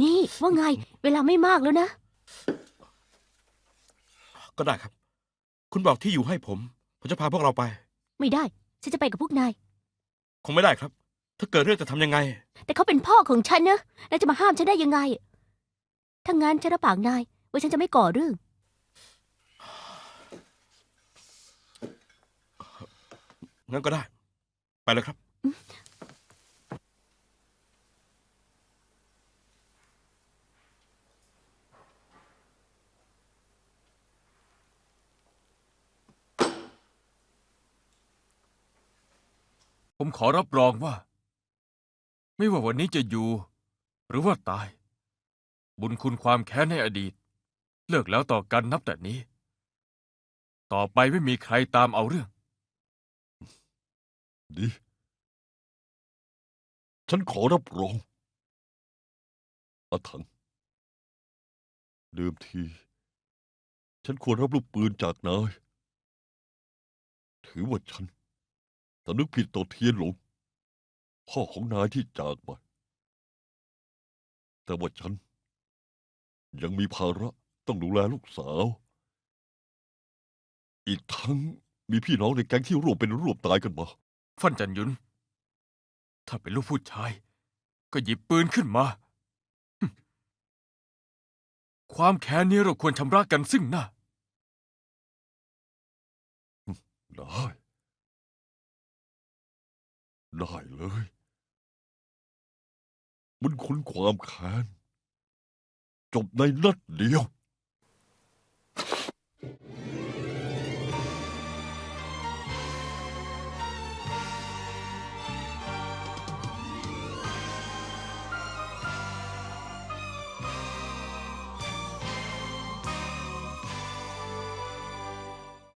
นี่ว่าไง เวลาไม่มากแล้วนะ ก็ได้ครับ คุณบอกที่อยู่ให้ผม ผมจะพาพวกเราไป ไม่ได้ ฉันจะไปกับพวกนาย คงไม่ได้ครับ ถ้าเกิดเรื่องจะทำยังไง แต่เขาเป็นพ่อของฉันนะแล้วจะมาห้ามฉันได้ยังไงถ้างั้นฉันรับปากนายว่าฉันจะไม่ก่อเรื่อง งั้นก็ได้ ไปเลยครับ ผมขอรับรองว่า ไม่ว่าวันนี้จะอยู่ หรือว่าตาย บุญคุณความแค้นในอดีต เลิกแล้วต่อกันนับแต่นี้ ต่อไปไม่มีใครตามเอาเรื่อง ดี ฉันขอรับรองอาถังเดิมที ฉันควรรับลูกปืนจากนาย ถือว่าฉัน สำนึกผิดต่อเทียนหลง พ่อของนายที่จากไป แต่ว่าฉัน ยังมีภาระต้องดูแลลูกสาว อีกทั้งมีพี่น้องในแก๊งที่ร่วมเป็นร่วมตายกันมา ฟันจันยุน ถ้าเป็นลูกผู้ชาย ก็หยิบปืนขึ้นมาหึความแค้นนี้เราควรชำระกันซึ่งหน้า ได้ ได้เลย มันค้นความแค้น จบในนัดเดียว